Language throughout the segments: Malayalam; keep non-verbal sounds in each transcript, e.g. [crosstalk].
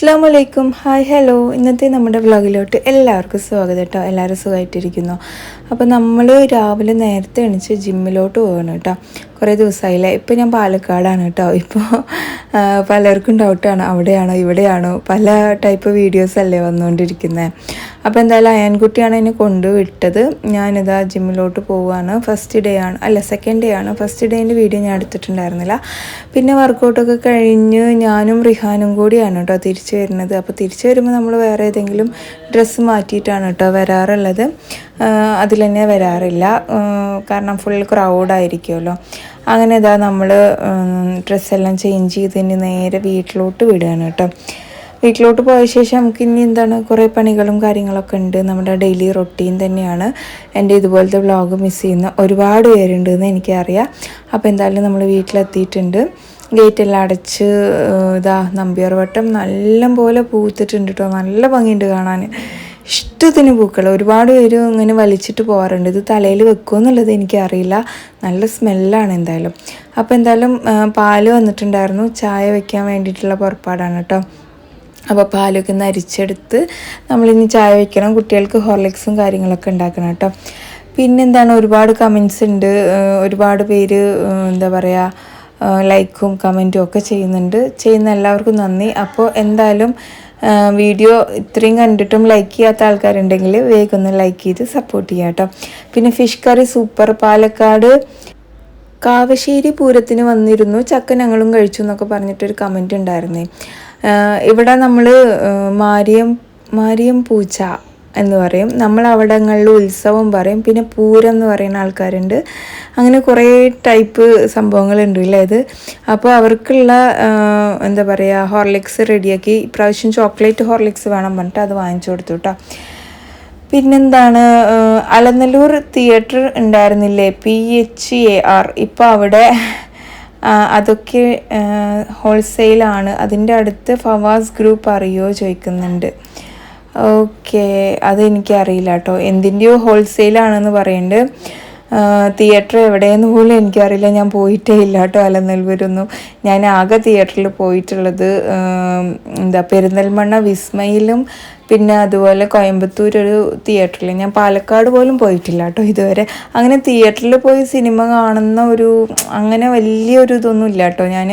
അസ്സാം വലൈക്കും ഹായ് ഹലോ ഇന്നത്തെ നമ്മുടെ വ്ളോഗിലോട്ട് എല്ലാവർക്കും സ്വാഗതം കേട്ടോ എല്ലാവരും സുഖമായിട്ടിരിക്കുന്നു അപ്പോൾ നമ്മൾ രാവിലെ നേരത്തെ എണിച്ച് ജിമ്മിലോട്ട് പോകണം കേട്ടോ കുറേ ദിവസമായില്ലേ ഇപ്പോൾ ഞാൻ പാലക്കാടാണ് കേട്ടോ ഇപ്പോൾ പലർക്കും ഡൗട്ടാണ് അവിടെയാണോ? ഇവിടെയാണോ? പല ടൈപ്പ് വീഡിയോസ് അല്ലേ വന്നുകൊണ്ടിരിക്കുന്നത് അപ്പോൾ എന്തായാലും അയൻകുട്ടിയാണ് എന്നെ കൊണ്ടുവിട്ടത്. ഞാനിതാ ജിമ്മിലോട്ട് പോവുകയാണ് ഫസ്റ്റ് ഡേ ആണ്. അല്ല സെക്കൻഡ് ഡേ ആണ്. ഫസ്റ്റ് ഡേന്റെ വീഡിയോ ഞാൻ എടുത്തിട്ടുണ്ടായിരുന്നില്ല. പിന്നെ വർക്കൗട്ടൊക്കെ കഴിഞ്ഞ് ഞാനും റിഹാനും കൂടിയാണ് കേട്ടോ തിരിച്ചു വരുന്നത്. അപ്പോൾ തിരിച്ചു വരുമ്പോൾ നമ്മൾ വേറെ ഏതെങ്കിലും ഡ്രസ്സ് മാറ്റിയിട്ടാണ് കേട്ടോ വരാറുള്ളത്. അതിൽ തന്നെ വരാറില്ല. കാരണം ഫുൾ ക്രൗഡായിരിക്കുമല്ലോ അങ്ങനെ ഇതാ നമ്മൾ ഡ്രസ്സെല്ലാം ചേഞ്ച് ചെയ്ത് നേരെ വീട്ടിലോട്ട് വിടുകയാണ് കേട്ടോ. വീട്ടിലോട്ട് പോയ ശേഷം നമുക്ക് ഇനി എന്താണ് കുറേ പണികളും കാര്യങ്ങളൊക്കെ ഉണ്ട്. നമ്മുടെ ഡെയിലി റൊട്ടീൻ തന്നെയാണ്. എന്റെ ഇതുപോലത്തെ വ്ളോഗ് മിസ് ചെയ്യുന്ന ഒരുപാട് പേരുണ്ട് എന്ന് എനിക്കറിയാം. അപ്പോൾ എന്തായാലും നമ്മൾ വീട്ടിലെത്തിയിട്ടുണ്ട്. ഗേറ്റ് എല്ലാം അടച്ച് ഇതാ നമ്പ്യാർ വട്ടം നല്ല പോലെ പൂത്തിട്ടുണ്ട് കേട്ടോ നല്ല ഭംഗിയുണ്ട് കാണാൻ. ഇഷ്ടത്തിന് പൂക്കൾ. ഒരുപാട് പേര് ഇങ്ങനെ വലിച്ചിട്ട് പോകാറുണ്ട്. ഇത് തലയിൽ വെക്കുമെന്നുള്ളത് എനിക്കറിയില്ല. നല്ല സ്മെല്ലാണ് എന്തായാലും. അപ്പോൾ എന്തായാലും പാൽ വന്നിട്ടുണ്ടായിരുന്നു. ചായ വെക്കാൻ വേണ്ടിയിട്ടുള്ള പുറപ്പാടാണ് കേട്ടോ അപ്പോൾ പാലൊക്കെ ഒന്ന് അരിച്ചെടുത്ത് നമ്മളിനി ചായ വയ്ക്കണം കുട്ടികൾക്ക് ഹോർലിക്സും കാര്യങ്ങളൊക്കെ ഉണ്ടാക്കണം കേട്ടോ. പിന്നെന്താണ്? ഒരുപാട് കമൻസ് ഉണ്ട്. ഒരുപാട് പേര് എന്താ പറയുക ലൈക്കും കമന്റും ഒക്കെ ചെയ്യുന്നുണ്ട്. ചെയ്യുന്ന എല്ലാവർക്കും നന്ദി. അപ്പോൾ എന്തായാലും വീഡിയോ ഇത്രയും കണ്ടിട്ടും ലൈക്ക് ചെയ്യാത്ത ആൾക്കാരുണ്ടെങ്കിൽ വേഗം ഒന്ന് ലൈക്ക് ചെയ്ത് സപ്പോർട്ട് ചെയ്യാം കേട്ടോ. പിന്നെ fish curry super Palakkad Kavassery പൂരത്തിന് വന്നിരുന്നു. ചക്ക ഞങ്ങളും കഴിച്ചു എന്നൊക്കെ പറഞ്ഞിട്ടൊരു കമന്റ് ഉണ്ടായിരുന്നേ. ഇവിടെ നമ്മൾ മാരിയം മാരിയം പൂച്ച എന്ന് പറയും. നമ്മൾ അവിടങ്ങളിൽ ഉത്സവം പറയും. പിന്നെ പൂരം എന്ന് പറയുന്ന ആൾക്കാരുണ്ട്. അങ്ങനെ കുറേ ടൈപ്പ് സംഭവങ്ങളുണ്ട് അല്ലേ ഇത്. അപ്പോൾ അവർക്കുള്ള എന്താ പറയുക ഹോർലിക്സ് റെഡിയാക്കി. ഇപ്രാവശ്യം ചോക്ലേറ്റ് ഹോർലിക്സ് വേണം പറഞ്ഞിട്ട് അത് വാങ്ങിച്ചു കൊടുത്തു കേട്ടോ പിന്നെന്താണ് അലനല്ലൂർ തിയേറ്റർ ഉണ്ടായിരുന്നില്ലേ? പി എച്ച് എ ആർ ഇപ്പോൾ അവിടെ അതൊക്കെ ഹോൾസെയിലാണ് അതിന്റെ അടുത്ത് ഫവാസ് ഗ്രൂപ്പ് അറിയോ ചോദിക്കുന്നുണ്ട്. ഓക്കെ അതെനിക്കറിയില്ല കേട്ടോ. എന്തിന്റെയോ ഹോൾസെയിലാണെന്ന് പറയുന്നുണ്ട്. തിയേറ്റർ എവിടെയെന്ന് പോലും എനിക്കറിയില്ല. ഞാൻ പോയിട്ടേ ഇല്ല കേട്ടോ അലനെൽവരുന്നു. ഞാൻ ആകെ തിയേറ്ററിൽ പോയിട്ടുള്ളത് എന്താ പെരിന്തൽമണ്ണ വിസ്മയിലും പിന്നെ അതുപോലെ കോയമ്പത്തൂർ ഒരു തിയേറ്ററിൽ ഞാൻ പാലക്കാട് പോലും പോയിട്ടില്ല കേട്ടോ ഇതുവരെ. അങ്ങനെ തിയേറ്ററിൽ പോയി സിനിമ കാണുന്ന ഒരു അങ്ങനെ വലിയൊരു ഇതൊന്നും ഇല്ല കേട്ടോ ഞാൻ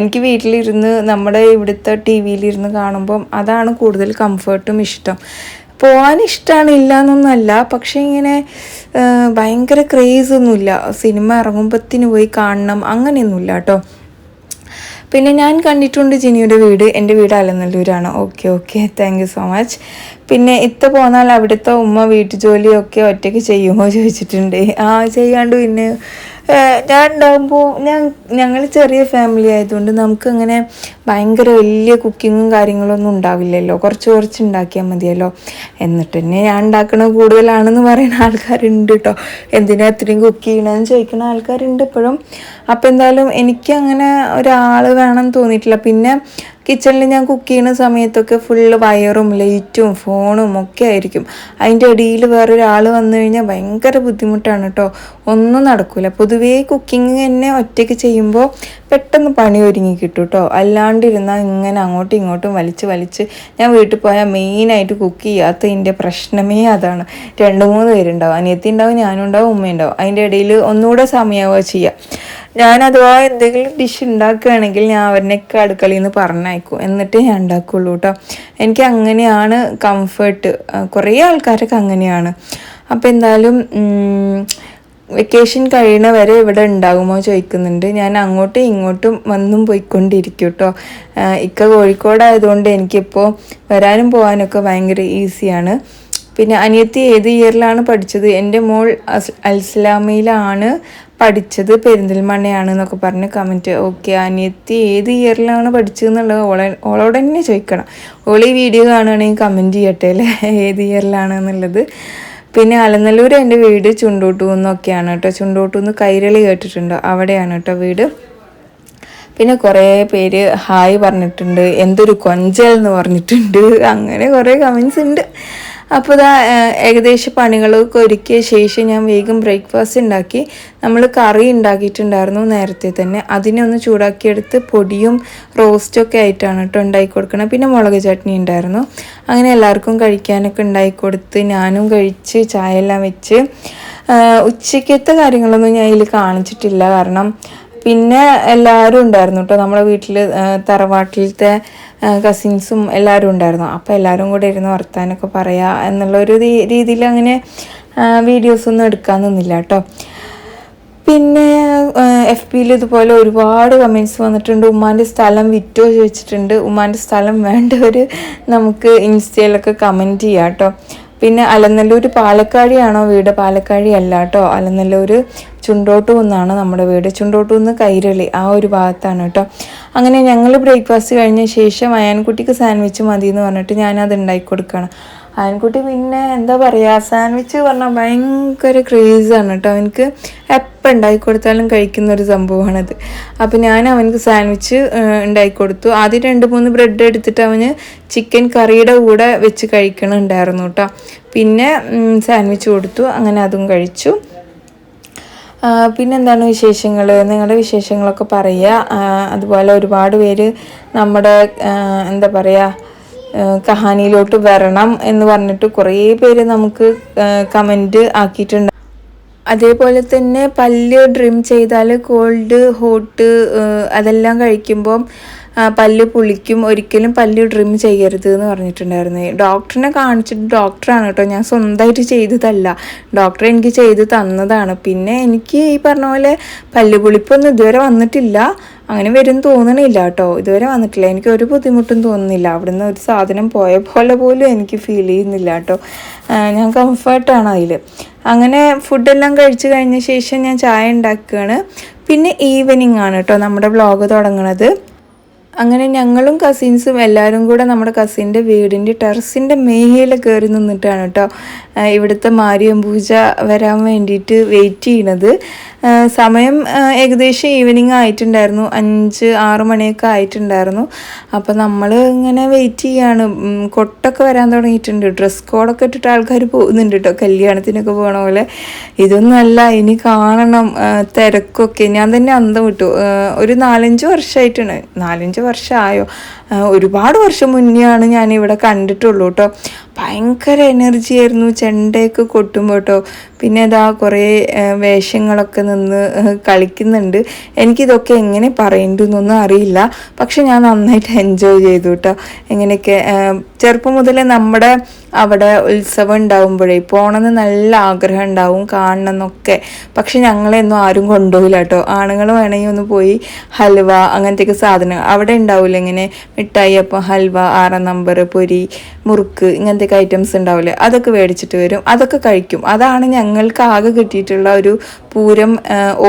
എനിക്ക് വീട്ടിലിരുന്ന് നമ്മുടെ ഇവിടുത്തെ ടി വിയിലിരുന്ന് കാണുമ്പം അതാണ് കൂടുതൽ കംഫർട്ടും ഇഷ്ടം. പോകാൻ ഇഷ്ടമാണ് ഇല്ല എന്നൊന്നല്ല പക്ഷേ ഇങ്ങനെ ഭയങ്കര ക്രേസ് ഒന്നുമില്ല. സിനിമ ഇറങ്ങുമ്പത്തിന് പോയി കാണണം അങ്ങനെയൊന്നുമില്ല കേട്ടോ. പിന്നെ ഞാൻ കണ്ടിട്ടുണ്ട് ജിനിയുടെ വീട്. എന്റെ വീട് അലനല്ലൂരാണ്. Okay okay. Thank you so much പിന്നെ ഇത്ത പോന്നാൽ അവിടുത്തെ ഉമ്മ വീട്ടു ജോലിയൊക്കെ ഒറ്റയ്ക്ക് ചെയ്യുമോ ചോദിച്ചിട്ടുണ്ട്. ആ ചെയ്യാണ്ട് പിന്നെ ഞാൻ ഉണ്ടാകുമ്പോൾ ഞാൻ ഞങ്ങൾ ചെറിയ ഫാമിലി ആയതുകൊണ്ട് നമുക്ക് അങ്ങനെ ഭയങ്കര വലിയ കുക്കിങ്ങും കാര്യങ്ങളൊന്നും ഉണ്ടാവില്ലല്ലോ. കുറച്ച് കുറച്ച് ഉണ്ടാക്കിയാൽ മതിയല്ലോ. എന്നിട്ട് തന്നെ ഞാൻ ഉണ്ടാക്കണത് കൂടുതലാണെന്ന് പറയുന്ന ആൾക്കാരുണ്ട് കേട്ടോ എന്തിനാ ഇത്രയും കുക്ക് ചെയ്യണമെന്ന് ചോദിക്കുന്ന ആൾക്കാരുണ്ട് ഇപ്പോഴും. അപ്പോൾ എന്തായാലും എനിക്ക് അങ്ങനെ ഒരാൾ വേണം തോന്നിയിട്ടില്ല. പിന്നെ കിച്ചണിൽ ഞാൻ കുക്ക് ചെയ്യുന്ന സമയത്തൊക്കെ ഫുള്ള് വയറും ലൈറ്റും ഫോണും ഒക്കെ ആയിരിക്കും. അതിന്റെ ഇടയിൽ വേറൊരാൾ വന്നു കഴിഞ്ഞാൽ ഭയങ്കര ബുദ്ധിമുട്ടാണ് കേട്ടോ ഒന്നും നടക്കില്ല പൊതുവേ കുക്കിംഗ് തന്നെ ഒറ്റയ്ക്ക് ചെയ്യുമ്പോൾ പെട്ടെന്ന് പണി ഒരുങ്ങി കിട്ടും കേട്ടോ അല്ലാണ്ടിരുന്നാൽ ഇങ്ങനെ അങ്ങോട്ടും ഇങ്ങോട്ടും വലിച്ച് വലിച്ച് ഞാൻ വീട്ടിൽ പോയാൽ മെയിനായിട്ട് കുക്ക് ചെയ്യാത്തതിന്റെ പ്രശ്നമേ അതാണ്. രണ്ട് മൂന്ന് പേരുണ്ടാവും. അനിയത്തി ഉണ്ടാവും ഞാനും ഉണ്ടാവും ഉമ്മയുണ്ടാവും. അതിന്റെ ഇടയിൽ ഒന്നുകൂടെ സമയമാവുക ചെയ്യുക ഞാൻ അഥവാ എന്തെങ്കിലും ഡിഷ് ഉണ്ടാക്കുകയാണെങ്കിൽ ഞാൻ അവരിനൊക്കെ അടുക്കളയിൽ നിന്ന് പറഞ്ഞയക്കും. എന്നിട്ട് ഞാൻ ഉണ്ടാക്കുള്ളൂ കേട്ടോ എനിക്ക് അങ്ങനെയാണ് കംഫർട്ട് കുറേ ആൾക്കാരൊക്കെ അങ്ങനെയാണ്. അപ്പോൾ എന്തായാലും വെക്കേഷൻ കഴിയണ വരെ ഇവിടെ ഉണ്ടാകുമോ ചോദിക്കുന്നുണ്ട് ഞാൻ അങ്ങോട്ടും ഇങ്ങോട്ടും വന്നും പോയിക്കൊണ്ടിരിക്കും കേട്ടോ ഇക്ക കോഴിക്കോടായതുകൊണ്ട് എനിക്കിപ്പോൾ വരാനും പോകാനൊക്കെ ഭയങ്കര ഈസിയാണ്. പിന്നെ അനിയത്തി ഏത് ഇയറിലാണ് പഠിച്ചത്? എന്റെ മോൾ അൽസ്ലാമയിലാണ് പഠിച്ചത് പെരിന്തൽമണ്ണയാണ് എന്നൊക്കെ പറഞ്ഞ് കമന്റ് ഓക്കെ അനിയത്തി ഏത് ഇയറിലാണ് പഠിച്ചതെന്നുള്ളത് ഓളെ ഓളോട് തന്നെ ചോദിക്കണം. ഓൾ വീഡിയോ കാണുകയാണെങ്കിൽ കമന്റ് ചെയ്യട്ടെ അല്ലേ? ഏത് ഇയറിലാണ് എന്നുള്ളത്. പിന്നെ അലനല്ലൂർ എന്റെ വീട് ചുണ്ടോട്ടു എന്നൊക്കെയാണ് കേട്ടോ. ചുണ്ടോട്ടു നിന്ന് കൈരളി കേട്ടിട്ടുണ്ടോ. അവിടെയാണ് കേട്ടോ വീട്. പിന്നെ കുറേ പേര് ഹായ് പറഞ്ഞിട്ടുണ്ട്. എന്തൊരു കൊഞ്ചൽ എന്ന് പറഞ്ഞിട്ടുണ്ട്. അങ്ങനെ കുറേ കമൻസ് ഉണ്ട്. അപ്പോൾ ഇതാ ഏകദേശം പണികളൊക്കെ ഒരുക്കിയ ശേഷം ഞാൻ വേഗം ബ്രേക്ക്ഫാസ്റ്റ് ഉണ്ടാക്കി. നമ്മൾ കറി ഉണ്ടാക്കിയിട്ടുണ്ടായിരുന്നു നേരത്തെ തന്നെ. അതിനെ ഒന്ന് ചൂടാക്കിയെടുത്ത് പൊടിയും റോസ്റ്റും ഒക്കെ ആയിട്ടാണ് കേട്ടോ ഉണ്ടാക്കി കൊടുക്കണം. പിന്നെ മുളക് ചട്നി ഉണ്ടായിരുന്നു. അങ്ങനെ എല്ലാവർക്കും കഴിക്കാനൊക്കെ ഉണ്ടാക്കി കൊടുത്ത് ഞാനും കഴിച്ച് ചായ എല്ലാം വെച്ച് ഉച്ചയ്ക്കത്തെ കാര്യങ്ങളൊന്നും ഞാൻ ഇതിൽ കാണിച്ചിട്ടില്ല. കാരണം പിന്നെ എല്ലാവരും ഉണ്ടായിരുന്നു കേട്ടോ നമ്മുടെ വീട്ടിൽ തറവാട്ടിലത്തെ കസിൻസും എല്ലാവരും ഉണ്ടായിരുന്നു. അപ്പോൾ എല്ലാവരും കൂടെ ഇരുന്ന് വർത്താനൊക്കെ പറയാ എന്നുള്ളൊരു രീതിയിൽ അങ്ങനെ വീഡിയോസൊന്നും എടുക്കാൻ നിന്നില്ല കേട്ടോ പിന്നെ എഫ് പിയിൽ ഇതുപോലെ ഒരുപാട് കമൻസ് വന്നിട്ടുണ്ട്. ഉമ്മാന്റെ സ്ഥലം വിറ്റോ ചോദിച്ചിട്ടുണ്ട്. ഉമ്മാന്റെ സ്ഥലം വേണ്ടവർ നമുക്ക് ഇൻസ്റ്റയിലൊക്കെ കമന്റ് ചെയ്യാം കേട്ടോ പിന്നെ അലനല്ലൂർ പാലക്കാടിയാണോ വീട്? പാലക്കാടി അല്ല കേട്ടോ അലനല്ലൂർ ചുണ്ടോട്ടു എന്നാണ് നമ്മുടെ വീട്. ചുണ്ടോട്ടു നിന്ന് കൈരളി ആ ഒരു ഭാഗത്താണ് കേട്ടോ. അങ്ങനെ ഞങ്ങൾ ബ്രേക്ക്ഫാസ്റ്റ് കഴിഞ്ഞ ശേഷം അയാൻകുട്ടിക്ക് സാൻഡ്വിച്ച് മതി എന്ന് പറഞ്ഞിട്ട് ഞാനത് ഉണ്ടാക്കി കൊടുക്കുകയാണ് അയൻകുട്ടി പിന്നെ എന്താ പറയുക സാൻഡ്വിച്ച് പറഞ്ഞാൽ ഭയങ്കര ക്രേസാണ് കേട്ടോ. അവനക്ക് എപ്പോൾ ഉണ്ടാക്കി കൊടുത്താലും കഴിക്കുന്ന ഒരു സംഭവമാണത്. അപ്പോൾ ഞാൻ അവനക്ക് സാൻഡ്വിച്ച് ഉണ്ടാക്കി കൊടുത്തു ആദ്യം രണ്ട് മൂന്ന് ബ്രെഡ് എടുത്തിട്ട് അവന് ചിക്കൻ കറിയുടെ കൂടെ വെച്ച് കഴിക്കണുണ്ടായിരുന്നു കേട്ടോ. പിന്നെ സാൻഡ്വിച്ച് കൊടുത്തു. അങ്ങനെ അതും കഴിച്ചു. പിന്നെന്താണ് വിശേഷങ്ങൾ നിങ്ങളുടെ വിശേഷങ്ങളൊക്കെ പറയുക. അതുപോലെ ഒരുപാട് പേര് നമ്മുടെ എന്താ പറയുക കഹാനിയിലോട്ട് വരണം എന്ന് പറഞ്ഞിട്ട് കുറേ പേര് നമുക്ക് കമന്റ് ആക്കിയിട്ടുണ്ട്. അതേപോലെ തന്നെ പല്ല് ഡ്രിം ചെയ്താൽ കോൾഡ് ഹോട്ട് അതെല്ലാം കഴിക്കുമ്പം പല്ല് പുളിക്കും ഒരിക്കലും പല്ല് ഡ്രിം ചെയ്യരുത് എന്ന് പറഞ്ഞിട്ടുണ്ടായിരുന്നു. ഡോക്ടറിനെ കാണിച്ചിട്ട് ഡോക്ടറാണ് കേട്ടോ ഞാൻ സ്വന്തമായിട്ട് ചെയ്തതല്ല. ഡോക്ടർ എനിക്ക് ചെയ്ത് തന്നതാണ്. പിന്നെ എനിക്ക് ഈ പറഞ്ഞ പോലെ പല്ല് പുളിപ്പൊന്നും ഇതുവരെ വന്നിട്ടില്ല. അങ്ങനെ വരും തോന്നണില്ല കേട്ടോ ഇതുവരെ വന്നിട്ടില്ല. എനിക്ക് ഒരു ബുദ്ധിമുട്ടും തോന്നുന്നില്ല. അവിടുന്ന് ഒരു സാധനം പോയ പോലെ പോലും എനിക്ക് ഫീൽ ചെയ്യുന്നില്ല കേട്ടോ. ഞാൻ കംഫർട്ടാണ് അതിൽ അങ്ങനെ ഫുഡെല്ലാം കഴിച്ചു കഴിഞ്ഞ ശേഷം ഞാൻ ചായ ഉണ്ടാക്കുകയാണ്. പിന്നെ ഈവനിങ് ആണ് കേട്ടോ നമ്മുടെ വ്ളോഗ് തുടങ്ങുന്നത് അങ്ങനെ ഞങ്ങളും കസിൻസും എല്ലാവരും കൂടെ നമ്മുടെ കസിന്റെ വീടിന്റെ ടെറസിന്റെ മേഹയിൽ കയറി നിന്നിട്ടാണ് കേട്ടോ ഇവിടുത്തെ മാരിയം പൂജ വരാൻ വേണ്ടിയിട്ട് വെയിറ്റ് ചെയ്യണത്. സമയം ഏകദേശം ഈവനിങ് ആയിട്ടുണ്ടായിരുന്നു അഞ്ച് ആറ് മണിയൊക്കെ ആയിട്ടുണ്ടായിരുന്നു. അപ്പോൾ നമ്മൾ ഇങ്ങനെ വെയിറ്റ് ചെയ്യാണ്. കൊട്ടൊക്കെ വരാൻ തുടങ്ങിയിട്ടുണ്ട്. ഡ്രസ് കോഡൊക്കെ ഇട്ടിട്ട് ആൾക്കാർ പോകുന്നുണ്ട് കേട്ടോ കല്യാണത്തിനൊക്കെ പോകണ പോലെ. ഇതൊന്നും അല്ല ഇനി കാണണം തിരക്കൊക്കെ. ഞാൻ തന്നെ അന്തം വിട്ടു. ഒരു നാലഞ്ച് വർഷമായിട്ടാണ് നാലഞ്ച് വർഷമായോ ഒരുപാട് വർഷം മുന്നെയാണ് ഞാൻ ഇവിടെ കണ്ടിട്ടുള്ളൂ കേട്ടോ ഭയങ്കര എനർജി ആയിരുന്നു ചെണ്ടയൊക്കെ കൊട്ടുമ്പോൾ കേട്ടോ പിന്നെ ഇതാ കുറേ വേഷങ്ങളൊക്കെ നിന്ന് കളിക്കുന്നുണ്ട്. എനിക്കിതൊക്കെ എങ്ങനെ പറയേണ്ടതെന്നൊന്നും അറിയില്ല. പക്ഷെ ഞാൻ നന്നായിട്ട് എൻജോയ് ചെയ്തു കേട്ടോ എങ്ങനെയൊക്കെ ചെറുപ്പം മുതലേ നമ്മുടെ അവിടെ ഉത്സവം ഉണ്ടാകുമ്പോഴേ പോകണമെന്ന് നല്ല ആഗ്രഹം ഉണ്ടാവും കാണണം എന്നൊക്കെ പക്ഷെ ഞങ്ങളെയൊന്നും ആരും കൊണ്ടുപോകില്ല കേട്ടോ. ആണുങ്ങൾ വേണമെങ്കിൽ ഒന്ന് പോയി ഹൽവ അങ്ങനത്തെയൊക്കെ സാധനങ്ങൾ. അവിടെ ഉണ്ടാവില്ല ഇങ്ങനെ മിഠായി അപ്പം ഹൽവ ആറാം നമ്പർ പൊരി മുറുക്ക് ഇങ്ങനത്തെയൊക്കെ ഐറ്റംസ് ഉണ്ടാവില്ലേ അതൊക്കെ മേടിച്ചിട്ട് വരും. അതൊക്കെ കഴിക്കും. അതാണ് ഞങ്ങൾക്ക് ആകെ കിട്ടിയിട്ടുള്ള ഒരു പൂരം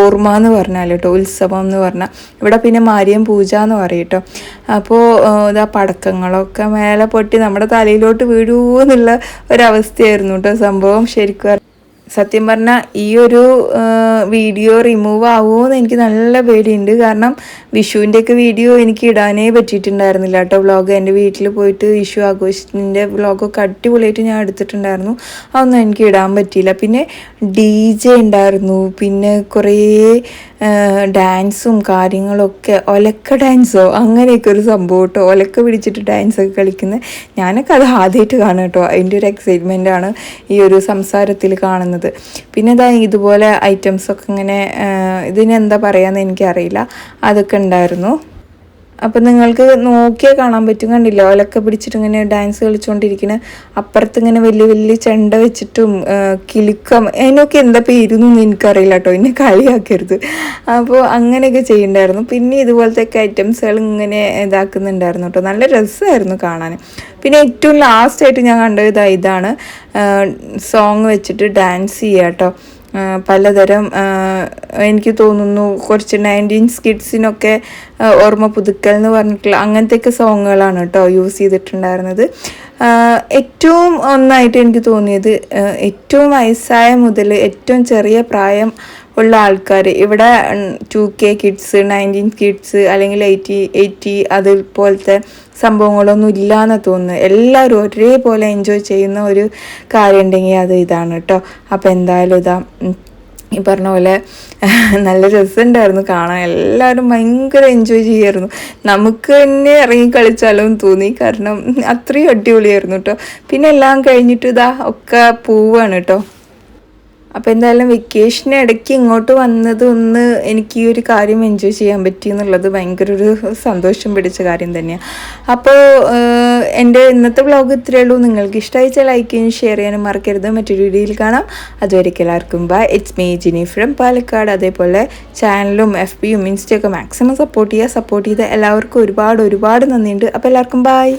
ഓർമ്മ എന്ന് പറഞ്ഞാൽ കേട്ടോ ഉത്സവം എന്ന് പറഞ്ഞാൽ ഇവിടെ പിന്നെ മാരിയം പൂജ എന്ന് പറയും കേട്ടോ. അപ്പോൾ ഇതാ പടക്കങ്ങളൊക്കെ മേലെ പൊട്ടി നമ്മുടെ തലയിലോട്ട് വീഴൂ എന്നുള്ള ഒരവസ്ഥയായിരുന്നു കേട്ടോ സംഭവം. ശരിക്കും സത്യം പറഞ്ഞാൽ ഈ ഒരു വീഡിയോ റിമൂവ് ആവുമോ എന്ന് എനിക്ക് നല്ല പേടിയുണ്ട്. കാരണം വിഷുവിന്റെയൊക്കെ വീഡിയോ എനിക്ക് ഇടാനേ പറ്റിയിട്ടുണ്ടായിരുന്നില്ല കേട്ടോ. വ്ളോഗ് എന്റെ വീട്ടിൽ പോയിട്ട് വിഷു ആഘോഷത്തിന്റെ വ്ളോഗൊക്കെ അടിപൊളിയായിട്ട് ഞാൻ എടുത്തിട്ടുണ്ടായിരുന്നു. അതൊന്നും എനിക്ക് ഇടാൻ പറ്റിയില്ല. പിന്നെ ഡി ജെ ഉണ്ടായിരുന്നു. പിന്നെ കുറേ ഡാൻസും കാര്യങ്ങളൊക്കെ ഒലക്ക ഡാൻസോ അങ്ങനെയൊക്കെ ഒരു സംഭവം കേട്ടോ. ഒലക്ക പിടിച്ചിട്ട് ഡാൻസൊക്കെ കളിക്കുന്നത് ഞാനൊക്കെ അത് ആദ്യമായിട്ട് കാണും കേട്ടോ. അതിന്റെ ഒരു എക്സൈറ്റ്മെന്റ് ആണ് ഈ ഒരു സംസാരത്തിൽ കാണുന്നത്. പിന്നെ ഇതാ ഇതുപോലെ ഐറ്റംസൊക്കെ ഇങ്ങനെ ഇതിനെന്താ പറയുക എന്ന് എനിക്കറിയില്ല. അതൊക്കെ ഉണ്ടായിരുന്നു. അപ്പം നിങ്ങൾക്ക് നോക്കിയാൽ കാണാൻ പറ്റും. കണ്ടില്ല? ഓലൊക്കെ പിടിച്ചിട്ട് ഇങ്ങനെ ഡാൻസ് കളിച്ചുകൊണ്ടിരിക്കുന്ന അപ്പുറത്ത് ഇങ്ങനെ വലിയ വലിയ ചെണ്ട വെച്ചിട്ടും കിലുക്കം അതിനൊക്കെ എന്താ പേരുന്നൊന്നും എനിക്കറിയില്ല കേട്ടോ എന്നെ കളിയാക്കരുത്. അപ്പോൾ അങ്ങനെയൊക്കെ ചെയ്യണ്ടായിരുന്നു. പിന്നെ ഇതുപോലത്തെ ഒക്കെ ഐറ്റംസുകൾ ഇങ്ങനെ ഇതാക്കുന്നുണ്ടായിരുന്നു കേട്ടോ നല്ല രസമായിരുന്നു കാണാൻ. പിന്നെ ഏറ്റവും ലാസ്റ്റായിട്ട് ഞാൻ കണ്ടത് ഇതാണ് സോങ് വെച്ചിട്ട് ഡാൻസ് ചെയ്യുക കേട്ടോ പലതരം എനിക്ക് തോന്നുന്നു കുറച്ച് നയന്റീൻ സ്കിഡ്സിനൊക്കെ ഓർമ്മ പുതുക്കൽ എന്ന് പറഞ്ഞിട്ടുള്ള അങ്ങനത്തെയൊക്കെ സോങ്ങുകളാണ് കേട്ടോ യൂസ് ചെയ്തിട്ടുണ്ടായിരുന്നത്. ഏറ്റവും ഒന്നായിട്ട് എനിക്ക് തോന്നിയത് ഏറ്റവും വയസ്സായ മുതൽ ഏറ്റവും ചെറിയ പ്രായം ഉള്ള ആൾക്കാർ ഇവിടെ two K kids nineteen kids അല്ലെങ്കിൽ എയ്റ്റി എയ്റ്റി അതുപോലത്തെ സംഭവങ്ങളൊന്നും ഇല്ലയെന്ന് തോന്നുന്നു എല്ലാവരും ഒരേപോലെ എൻജോയ് ചെയ്യുന്ന ഒരു കാര്യം ഉണ്ടെങ്കിൽ അത് ഇതാണ് കേട്ടോ. അപ്പോൾ എന്തായാലും ഇതാ ഈ പറഞ്ഞ പോലെ [laughs] നല്ല രസമുണ്ടായിരുന്നു കാണാൻ. എല്ലാവരും ഭയങ്കര എൻജോയ് ചെയ്യായിരുന്നു. നമുക്ക് തന്നെ ഇറങ്ങി കളിച്ചാലും തോന്നി. കാരണം അത്രയും അടിപൊളിയായിരുന്നു കേട്ടോ. പിന്നെ എല്ലാം കഴിഞ്ഞിട്ട് ഇതാ ഒക്കെ പോവാണ് കേട്ടോ. അപ്പോൾ എന്തായാലും വെക്കേഷൻ ഇടയ്ക്ക് ഇങ്ങോട്ട് വന്നത് ഒന്ന് എനിക്ക് ഈ ഒരു കാര്യം എൻജോയ് ചെയ്യാൻ പറ്റി എന്നുള്ളത് ഭയങ്കര ഒരു സന്തോഷം പിടിച്ച കാര്യം തന്നെയാണ് അപ്പോൾ എന്റെ ഇന്നത്തെ വ്ളോഗ് ഇത്രയേ ഉള്ളൂ. നിങ്ങൾക്ക് ഇഷ്ടമായിച്ച ലൈക്ക് ചെയ്യാനും ഷെയർ ചെയ്യാനും മറക്കരുത്. മറ്റൊരു വീഡിയോയിൽ കാണാം. അതുവരെ എല്ലാവർക്കും bye it's me Jini from Palakkad. അതേപോലെ ചാനലും എഫ് ബിയും ഇൻസ്റ്റയൊക്കെ മാക്സിമം സപ്പോർട്ട് ചെയ്യുക. സപ്പോർട്ട് ചെയ്ത എല്ലാവർക്കും ഒരുപാട് ഒരുപാട് നന്ദിയുണ്ട്. അപ്പോൾ എല്ലാവർക്കും ബൈ